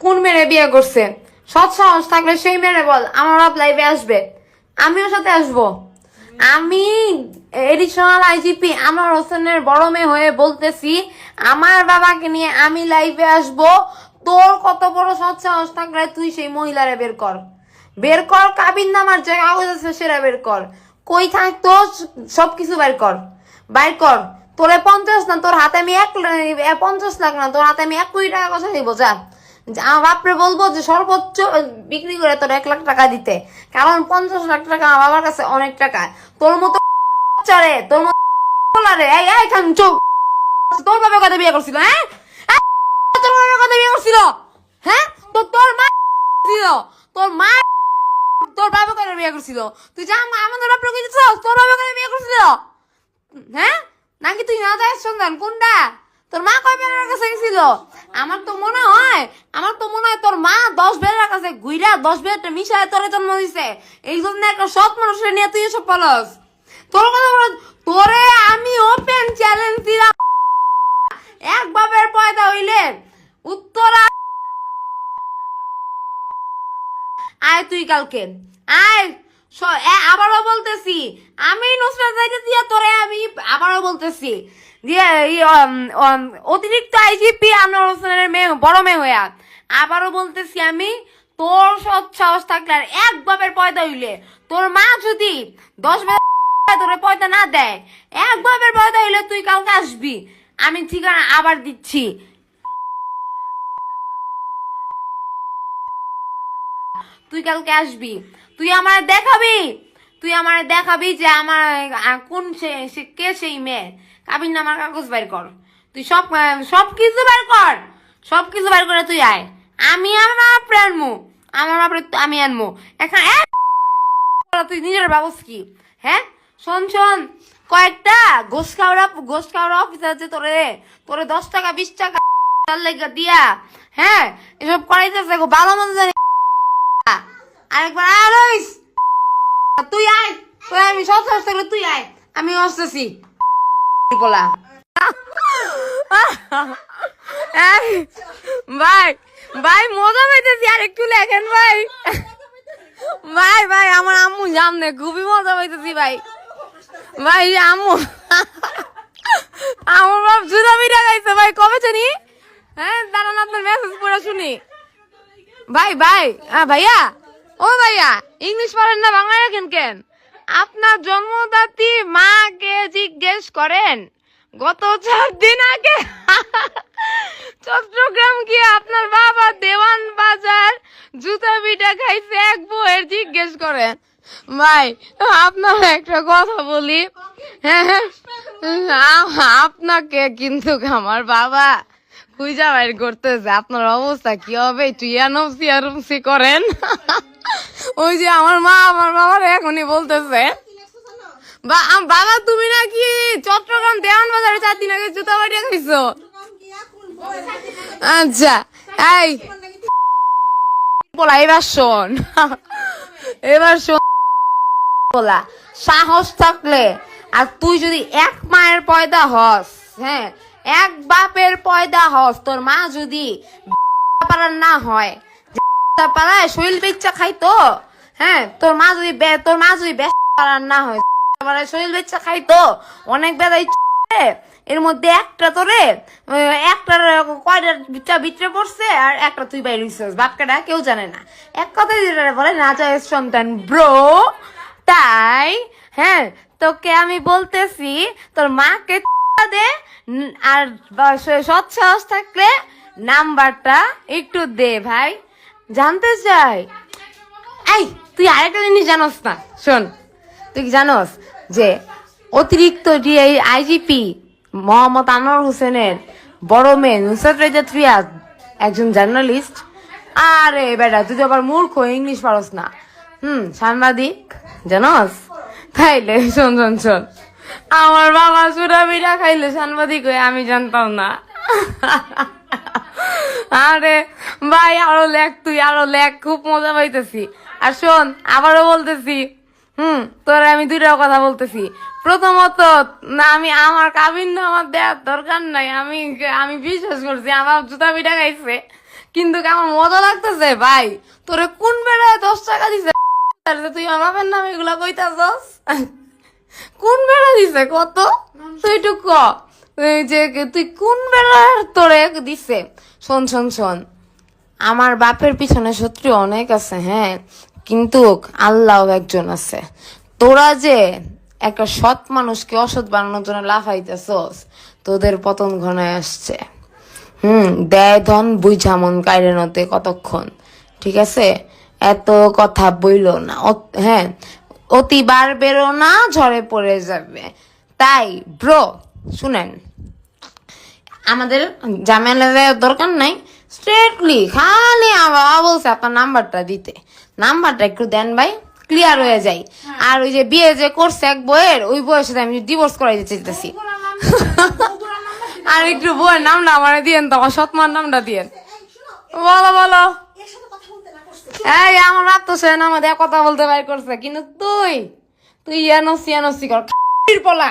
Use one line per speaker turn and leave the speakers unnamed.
কোন মেয়ে বিয়ে করছে? সৎ সাহস থাকলে সেই মেয়ে বল আমার বাপ লাইভে আসবে। আমিও সাথে আসব। আমি এডিশনাল আইজিপি আমার হোসেনের বড় মেয়ে হয়ে বলতেছি আমার বাবাকে নিয়ে আমি লাইভে আসব। তোর কত বড় সৎ সাহস থাকলে তুই সেই মহিলারে বের কর। বের কর কাবিন নামার যে কাগজ আছে সেটা বের কর। কই থাকতো সব কিছু বের কর। বাইর কর। তোরে পঞ্চাশ না তোর হাতে আমি এক পঞ্চাশ লাখ না তোর হাতে আমি এক কোটি টাকা কথা দিব যা, বাপরে বলব যে, সর্বোচ্চ বিক্রি করে তোর এক লাখ টাকা দিতে। কারণ পঞ্চাশ লাখ টাকা আমার বাবার কাছে অনেক টাকা। তোর মতো তোর মতো তোর বাবার কথা বিয়ে করছিল হ্যাঁ? তোর বাবার কথা বিয়ে করছিল? হ্যাঁ? তো তোর মা ছিল। তোর মা তোর বাবা করে বিয়ে করছিল। তুই যা আমা- আমাদের বাপরে কি তোর বাবা করে বিয়ে করছিল। হ্যাঁ? নাকি তুই না যাস সন্ধান? কোনটা? তোর মা কয় বেড়ার কাছে গেছিল? আমার তো মনে হয়, আমার তো মনে হয় তোর মা দশ বেড়ার কাছে ঘুইরা দশ বেড়াটা মিশায় তোরে জন্ম দিছে। এই জন্য একটা সৎ মানুষের নিয়ে তুই এসব পালস তোর কথা বলো তোরে আমি ওপেন চ্যালেঞ্জ দিলাম। এক বাপের পয়দা হইলে উত্তরা আয় তুই কালকে। আয় আবারও বলতেছি, আমি নুসরাত তোরে আমি আবারও বলতেছি। উম, অতিরিক্ত আইজিপি আনোয়ার হোসেনের মেয়ে বড় মেয়ে হইয়া। আবারও বলতেছি আমি তোর সৎ সাহস থাকলে আর এক বাপের পয়দা হইলে। তোর মা যদি দশ তোরে পয়দা না দেয় এক বাপের পয়দা হইলে তুই কালকে আসবি। আমি ঠিকানা আবার দিচ্ছি। তুই কালকে আসবি। তুই আমার দেখাবি? তুই আমার দেখাবি যে আমার কোন সে কে সেই মেয়ে? কাবিন নামার কাগজ বের কর। তুই সব সব কিছু বের কর। সব কিছু বের করে তুই আয়। আমি আমার বাপরে আনমু। আমার বাপরে আমি আনমু। এখন তুই নিজের ব্যবস্থা কি? হ্যাঁ? শোন শোন। কয়েকটা গোস খাওয়া গোস খাওয়া অফিসার আছে তোরে। তোরে দশ টাকা, বিশ টাকা লেগে দিয়া। হ্যাঁ? এসব করাইতেছে ভালো মন্দ জানি আরেকবার রইস। তুই আয়। তুই আমি শেষ থাকলে তুই আয়। আমি আসতেছি। বলা ভাই ভাই, মজা পাইতেছি আর একটু লেখেন, ভাই। ভাই ভাই, আমার আম্মু জামনে খুবই মজা পাইতেছি, ভাই। ভাই আম্মু। আমার বাপ জুতা মিঠা খাইছে, ভাই, কবে জানি? হ্যাঁ দাঁড়ান, আপনার মেসেজ পড়ে শুনি। ভাই ভাই হ্যাঁ ভাইয়া। ও ভাইয়া ইংলিশ পারেন না বাংলা রাখেন কেন? আপনার জন্মদাত্রী মাকে জিজ্ঞেস করেন গত চার দিন আগে চট্টগ্রাম গিয়ে আপনার বাবা দেওয়ান বাজার জুতা পিঠা খাইছে এক বউয়ের জিজ্ঞেস করেন। ভাই আপনার একটা কথা বলি। হ্যাঁ হ্যাঁ, আপনাকে কিন্তু আমার বাবা খুঁজা বাইর করতেছে। আপনার অবস্থা কি হবে? করেন। ওই যে আমার মা, আমার বাবার এখনই বলতেছে। বাবা, তুমি নাকি চট্টগ্রাম দেওয়ান বাজারে চার দিন আগে জুতা বাড়িয়ে আচ্ছা এই। বলা, এবার শোন। এবার শোন। বলা, সাহস থাকলে, আর তুই যদি এক মায়ের পয়দা হস হ্যাঁ এক বাপের পয়দা হস, তোর মা যদি না হয় পাড়ায় শরীর বেচ্চা খাইতো হ্যাঁ তোর মা যদি তোর মা যদি না হয় পাড়ায় বেচ্চা খাইতো, অনেক এর মধ্যে একটা তোরে একটার কয়টা ভিতরে পড়ছে আর একটা তুই বাইরে হইছিস, বাপকাটা কেউ জানে না। এক কথায় যেটা বলে না সন্তান, ব্রো, তাই হ্যাঁ তোকে আমি বলতেছি, তোর মাকে দে আর সৎ সাহস থাকলে নাম্বারটা একটু দে ভাই। জানতে চাই। এই, তুই আরেকটা জিনিস জানোস না, শোন। তুই জানোস যে অতিরিক্ত ডিআই, আইজিপি মোহাম্মদ আনোয়ার হোসেনের বড় মেয়ে নুসরাত রেজা ত্রিয়াজ একজন জার্নালিস্ট। আরে বেটা, তুই তো আবার মূর্খ, ইংলিশ পারস না। হুম, সাংবাদিক, জানোস? তাইলে, শোন শোন শোন। আমার বাবা সুরা বিড়া খাইলে সাংবাদিক হয়ে আমি জানতাম না। আরে, ভাই, আরও লেখ তুই, আরও লেখ, খুব মজা পাইতেছি। আর শোন, আবারও বলতেছি, হুম, তোরে আমি দুইটা কথা বলতেছি। প্রথমত, না, আমি, আমার কাবিন আমার দেওয়ার দরকার নাই। আমি আমি বিশ্বাস করছি, আমার জুতা পিঠা খাইছে। কিন্তু আমার মজা লাগতেছে, ভাই? তোরে কোন বেড়ায় দশ টাকা দিছে? তুই আমার নাম এগুলা কইতাছস? কোন বেড়া দিছে? কত? তুই একটু ক। যে তুই কোন বেড়ার তোরে দিছে? শোন শোন শোন। আমার বাপের পিছনে শত্রু অনেক আছে হ্যাঁ? কিন্তু আল্লাহ একজন আছে। তোরা যে একটা সৎ মানুষকে অসৎ বানানোর জন্য লাফাইতেছস তোদের পতন ঘনায় আসছে। হুম দেয় ধন বুঝা মন কাইরে নতে কতক্ষণ ঠিক আছে? এত কথা বইল না। হ্যাঁ? অতিবার বেরো না ঝড়ে পড়ে যাবে। তাই ব্রো শুনেন আমাদের ঝামেলা দরকার নাই। স্ট্রেটলি খালি বাবা বলছে আপনার নাম্বারটা দিতে। নাম্বারটা একটু দেন ভাই ক্লিয়ার হয়ে যায়। আর ওই যে বিয়ে যে করছে এক বইয়ের ওই বইয়ের সাথে আমি ডিভোর্স করাই দিতে চাইতেছি আর একটু বইয়ের নামটা আমার দিয়েন তো আমার সৎমার নামটা দিয়েন। বলো বলো
এর সাথে কথা বলতে না করছে
এই, আমার রাত তো সে আমাদের কথা বলতে বাইর করছে, কিন্তু তুই তুই ইয়ানো সিয়ানো কর পলা।